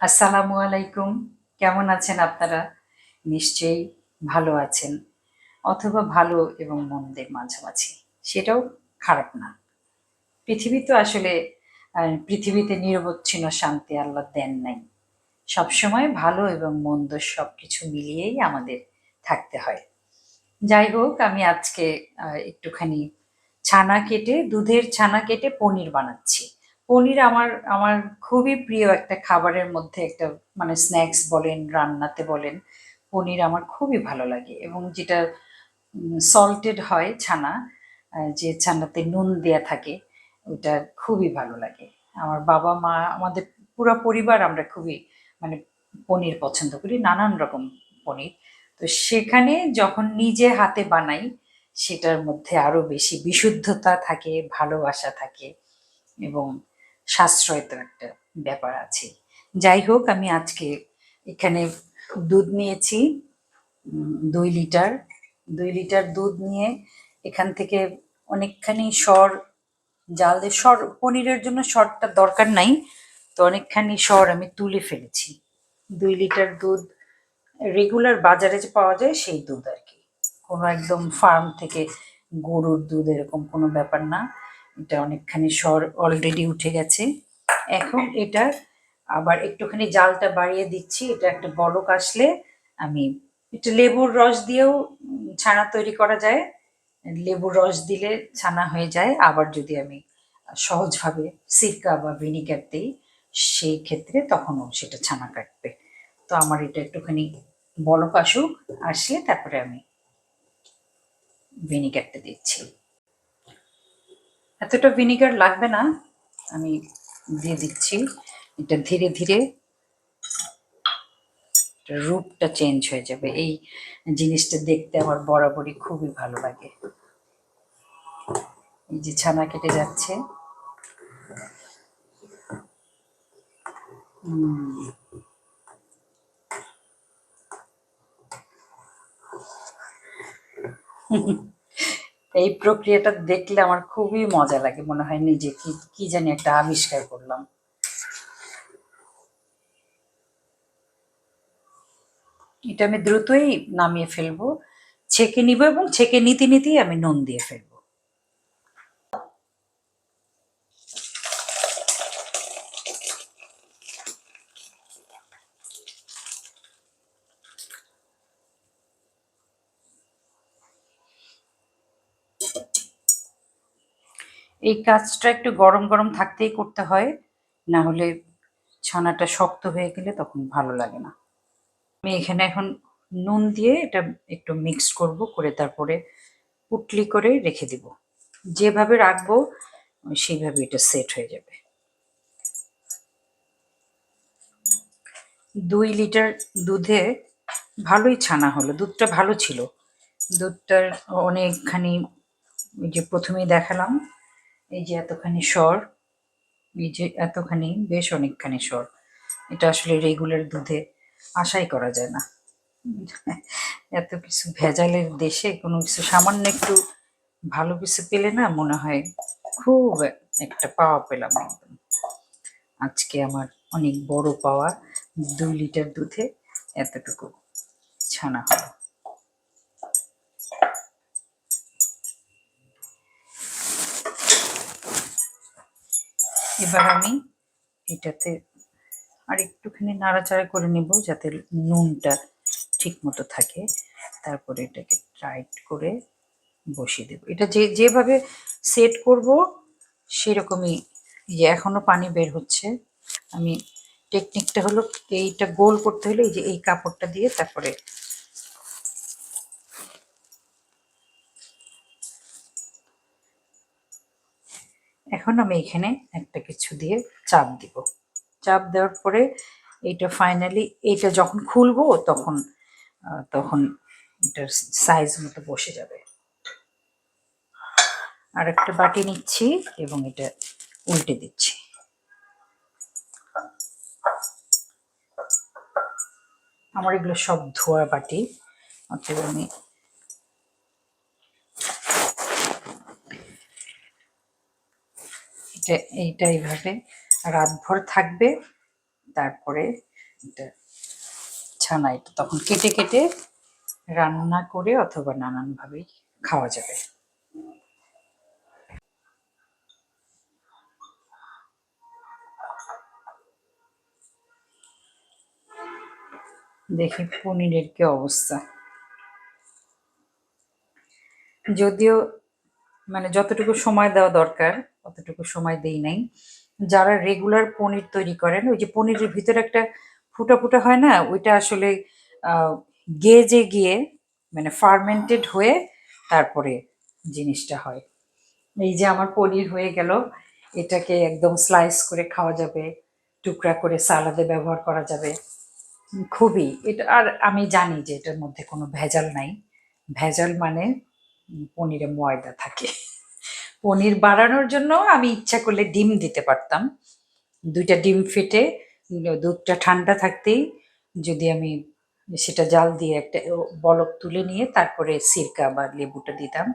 আসসালামু আলাইকুম। কেমন আছেন আপনারা? নিশ্চয়ই ভালো আছেন অথবা ভালো এবং মন্দের মাঝামাঝি। সেটাও খারাপ না। পৃথিবী তো আসলে পৃথিবীতে নিরবচ্ছিন্ন শান্তি আল্লাহ দেন নাই। সবসময় ভালো এবং মন্দ সব কিছু মিলিয়েই আমাদের থাকতে হয়। যাই হোক, আমি আজকে একটুখানি ছানা কেটে, দুধের ছানা কেটে পনির বানাচ্ছি। পনির আমার আমার খুবই প্রিয় একটা খাবারের মধ্যে একটা মানে স্ন্যাক্স বলেন, রান্নাতে বলেন, পনির আমার খুবই ভালো লাগে। এবং যেটা সল্টেড হয় ছানা যে ছানাতে নুন দেয়া থাকে ওটা খুবই ভালো লাগে। আমার বাবা, মা, আমাদের পুরো পরিবার আমরা খুবই মানে পনির পছন্দ করি, নানান রকম পনির। তো সেখানে যখন নিজে হাতে বানাই, সেটার মধ্যে আরও বেশি বিশুদ্ধতা থাকে, ভালোবাসা থাকে, এবং সাশ্রয় তো একটা ব্যাপার আছে। যাই হোক, আমি আজকে এখানে দুধ নিয়েছি দুই লিটার। দুই লিটার দুধ নিয়ে এখান থেকে অনেকখানি সর জাল দিয়ে সর, পনিরের জন্য সরটা দরকার নাই, তো অনেকখানি সর আমি তুলে ফেলেছি। দুই লিটার দুধ রেগুলার বাজারে যে পাওয়া যায় সেই দুধ আর কি। কোনো একদম ফার্ম থেকে গরুর দুধ এরকম কোনো ব্যাপার না। এটা অনেকখানি সর অলরেডি উঠে গেছে। এখন এটা আবার একটুখানি জালটা বাড়িয়ে দিচ্ছি, এটা একটা বলক আসলে আমি একটু লেবুর রস দিয়েও ছানা তৈরি করা যায়। লেবুর রস দিলে ছানা হয়ে যায়। আবার যদি আমি সহজভাবে সিরকা বা ভিনিগার দিই, সেই ক্ষেত্রে তখনও সেটা ছানা কাটবে। তো আমার এটা একটুখানি বলক আসুক, আসলে তারপরে আমি ভিনিগারটা দিচ্ছি। এতটা ভিনিগার লাগবে না। আমি দিয়ে দিচ্ছি। এটা ধীরে ধীরে রূপটা চেঞ্জ হয়ে যাবে। এই জিনিসটা দেখতে আমার বরাবরই খুবই ভালো লাগে। এই যে ছানা কেটে যাচ্ছে। উম, এই প্রক্রিয়াটা দেখলে আমার খুবই মজা লাগে, মনে হয় নিজে কি কি জানি একটা আবিষ্কার করলাম। এটা আমি দ্রুতই নামিয়ে ফেলব, ছেঁকে নিব এবং ছেঁকে নিতে নিতেই আমি নুন দিয়ে ফেলব। এই কাজটা একটু গরম গরম থাকতেই করতে হয়, না হলে ছানাটা শক্ত হয়ে গেলে তখন ভালো লাগে না। আমি এখানে এখন নুন দিয়ে এটা একটু মিক্স করব, করে তারপরে পুটলি করে রেখে দিব। যেভাবে রাখব, সেইভাবে এটা সেট হয়ে যাবে। দুই লিটার দুধে ভালোই ছানা হলো, দুধটা ভালো ছিল। দুধটার অনেকখানি যে প্রথমেই দেখালাম এই যে এতখানি স্বর, এই যে এতখানি, বেশ অনেকখানি স্বর। এটা আসলে রেগুলার দুধে আশাই করা যায় না। এত কিছু ভেজালের দেশে কোনো কিছু, সামান্য একটু ভালো কিছু পেলে না মনে হয় খুব একটা পাওয়া পেলাম একদম। আজকে আমার অনেক বড় পাওয়া দুই লিটার দুধে এতটুকু ছানা হলো। এবার আমি এটাতে আর একটুখানি নাড়াচাড়া করে নেব যাতে নুনটা ঠিক মতো থাকে। তারপরে এটাকে টাইট করে বসিয়ে দেবো। এটা যে, যেভাবে সেট করব সেরকমই। যে এখনও পানি বের হচ্ছে। আমি টেকনিকটা হলো এইটা গোল করতে হলে এই যে এই কাপড়টা দিয়ে তারপরে এখন আমি এখানে একটা কিছু দিয়ে চাপ দিব। চাপ দেওয়ার পরে এটা ফাইনালি এটা যখন খুলবো তখন তখন এটার সাইজ মতো বসে যাবে। আর একটা বাটি নিচ্ছি এবং এটা উল্টে দিচ্ছি। আমার এগুলো সব ধোয়া বাটি, অতএব আমি এটা এইটা এইভাবে রাতভর থাকবে, তারপরে এটা ছানা, এটা তখন কেটে কেটে রান্না করে অথবা নানানভাবেই খাওয়া যাবে। দেখি পনিরের কি অবস্থা। যদিও মানে যতটুকু সময় দেওয়া দরকার অতটুকু সময় দেই নাই। যারা রেগুলার পনির তৈরি করেন, ওই যে পনিরের ভিতরে একটা ফুটা ফুটা হয় না, ওইটা আসলে গেজে গিয়ে মানে ফার্মেন্টেড হয়ে তারপরে জিনিসটা হয়। এই যে আমার পনির হয়ে গেল, এটাকে একদম স্লাইস করে খাওয়া যাবে, টুকরা করে সালাদে ব্যবহার করা যাবে। খুবই, এটা, আর আমি জানি যে এটার মধ্যে কোনো ভেজাল নাই। ভেজাল মানে পনিরে ময়দা থাকে। পনির বাড়ানোর জন্য আমি ইচ্ছা করলে ডিম দিতে পারতাম। দুইটা ডিম ফেটে, দুধটা ঠান্ডা থাকতেই যদি আমি সেটা জাল দিয়ে একটা বলক তুলে নিয়ে তারপরে সিরকা বা লেবুটা দিতাম,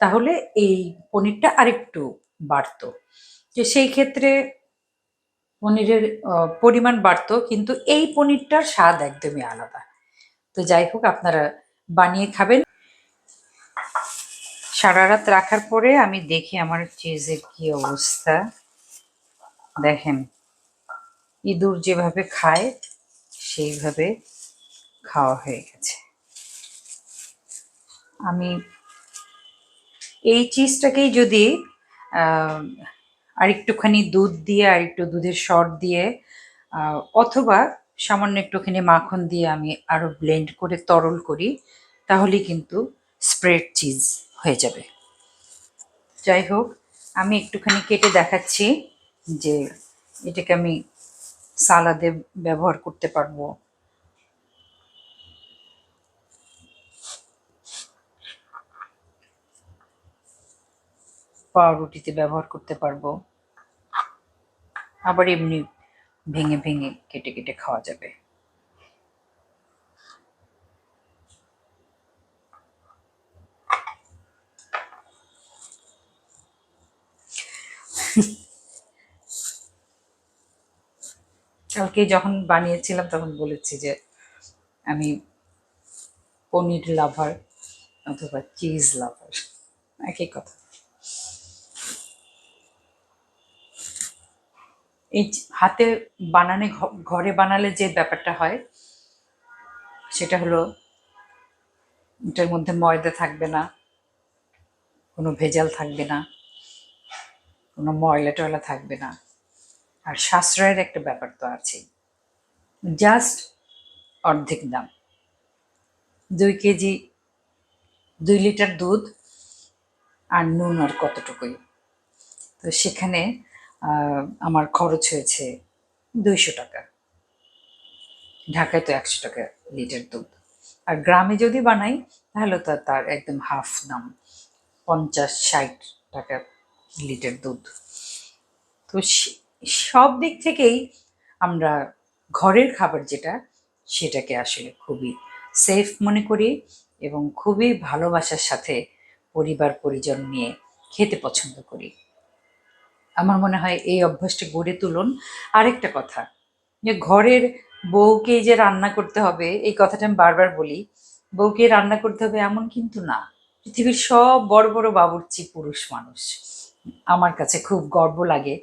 তাহলে এই পনিরটা আরেকটু বাড়তো। তো সেই ক্ষেত্রে পনিরের পরিমাণ বাড়তো, কিন্তু এই পনিরটার স্বাদ একদমই আলাদা। তো যাই হোক, আপনারা বানিয়ে খাবেন। সারা রাত রাখার পরে আমি দেখি আমার চিজের কি অবস্থা। দেখেন, ইঁদুর যেভাবে খায়, সেইভাবে খাওয়া হয়ে গেছে। আমি এই চিজটাকেই যদি আরেকটুখানি দুধ দিয়ে আর একটু দুধের শর্ট দিয়ে অথবা সামান্য একটুখানি মাখন দিয়ে আমি আরও ব্লেন্ড করে তরল করি তাহলে কিন্তু স্প্রেড চিজ হয়ে যাবে। যাই হোক, আমি একটুখানি কেটে দেখাচ্ছি যে এটাকে আমি সালাদে ব্যবহার করতে পারব। পাউরুটিতে ব্যবহার করতে পারব। আবার এমনি ভেঙে ভেঙে কেটে কেটে খাওয়া যাবে। কালকে যখন বানিয়েছিলাম তখন বলেছি যে আমি পনির লাভার অথবা চিজ লাভার একই কথা। এই হাতে বানানে ঘরে বানালে যে ব্যাপারটা হয়, সেটা হলো এটার মধ্যে ময়দা থাকবে না, কোনো ভেজাল থাকবে না, কোনো ময়লা টয়লা থাকবে না। আর সাশ্রয়ের একটা ব্যাপার তো আছেই জাস্ট অর্ধেক দাম। দুই কেজি দুই লিটার দুধ আর নুন আর কতটুকুই? তো সেখানে আমার খরচ হয়েছে দুইশো টাকা। ঢাকায় তো একশো টাকা লিটার দুধ। আর গ্রামে যদি বানাই, তাহলে তো তার একদম হাফ দাম। পঞ্চাশ, ষাট টাকা লিটার দুধ। তো সব দিক থেকেই আমরা ঘরের খাবার যেটা, সেটাকে আসলে খুবই সেফ মনে করি এবং খুবই ভালোবাসার সাথে পরিবার পরিজন নিয়ে খেতে পছন্দ করি। আমার মনে হয় এই অভ্যাসটা গড়ে তুলুন। আরেকটা কথা, যে ঘরের বউকে যে রান্না করতে হবে, এই কথাটা আমি বারবার বলি, বউকে রান্না করতে হবে এমন কিন্তু না। পৃথিবীর সব বড় বড় বাবুর্চি পুরুষ মানুষ। আমার কাছে খুব গর্ব লাগে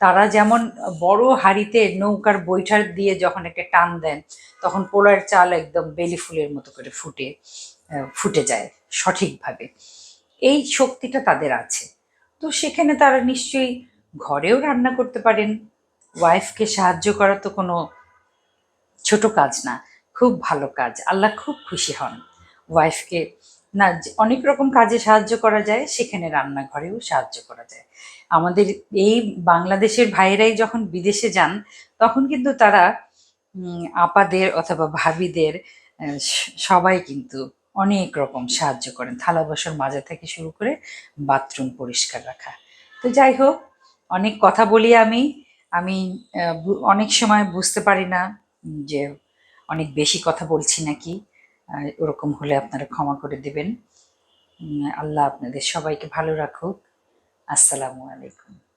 তারা যেমন বড় হাঁড়িতে নৌকার বৈঠার দিয়ে যখন একটা টান দেন, তখন পোলার চাল একদম বেলি ফুলের মতো করে ফুটে ফুটে যায় সঠিকভাবে। এই শক্তিটা তাদের আছে। তো সেখানে তারা নিশ্চয়ই ঘরেও রান্না করতে পারেন। ওয়াইফকে সাহায্য করা তো কোনো ছোট কাজ না, খুব ভালো কাজ। আল্লাহ খুব খুশি হন। ওয়াইফকে না অনেক রকম কাজে সাহায্য করা যায়, সেখানে রান্নাঘরেও সাহায্য করা যায়। আমাদের এই বাংলাদেশের ভাইয়েরাই যখন বিদেশে যান, তখন কিন্তু তারা আপাদের অথবা ভাবিদের সবাই কিন্তু অনেক রকম সাহায্য করেন। থালা বাসন মাজা থেকে শুরু করে বাথরুম পরিষ্কার রাখা। তো যাই হোক, অনেক কথা বলি আমি। আমি অনেক সময় বুঝতে পারি না যে অনেক বেশি কথা বলছি নাকি। ওরকম হলে আপনারা ক্ষমা করে দিবেন। আল্লাহ আপনাদের সবাইকে ভালো রাখুক। আসসালামু আলাইকুম।